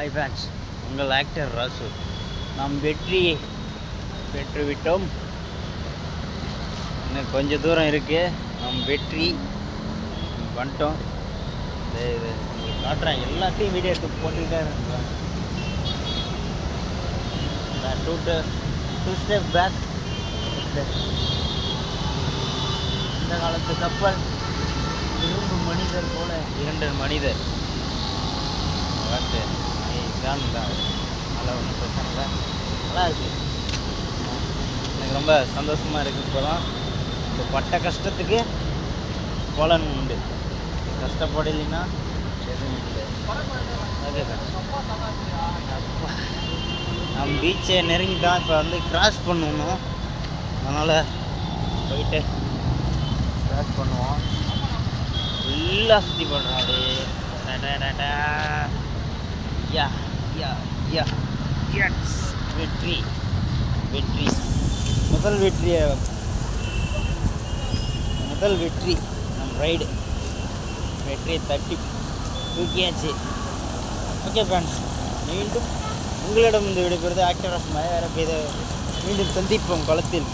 Hi fans உங்கள் actor Rasu. நாம் வெற்றி பெற்றுவிட்டோம். இன்னும் கொஞ்சம் தூரம் இருக்குது நம் வெற்றி வந்துட்டோம். இது இது காட்டுறேன். எல்லாத்தையும் வீடியோ எடுத்து போட்டுக்கிட்டே இருக்கேன் டூ டூ ஸ்டெப் பேக் இந்த காலத்து கப்பல் இரும்பு மனிதர் போல. இரண்டு மனிதர். பார்த்து. இதான் தான் நல்லா ஒன்றும் பிரச்சனை இல்லை நல்லா இருக்கு. எனக்கு ரொம்ப சந்தோஷமாக இருக்குது இப்போ தான் இப்போ பட்ட கஷ்டத்துக்கு பலன் உண்டு. கஷ்டப்படலைன்னா எதுவும் இல்லை. ஓகே அப்பா நம்ம பீச்சை நெருங்கி தான் இப்போ வந்து கிராஸ் பண்ணணும். அதனால் போயிட்டு கிராஸ் பண்ணுவோம். ஃபுல்லாக சுற்றி பண்ணுறோம் அப்படியே டடடடா. யா வெற்றி வெற்றி முதல் வெற்றியை முதல் வெற்றி. நம் ரைடு வெற்றியை தட்டி தூக்கியாச்சு. ஓகே ஃப்ரெண்ட்ஸ் மீண்டும் உங்களிடம் இந்த விடைபெறுது ஆக்டர் ஆஃப் மலையாள மீண்டும் சந்திப்போம். களத்தில்.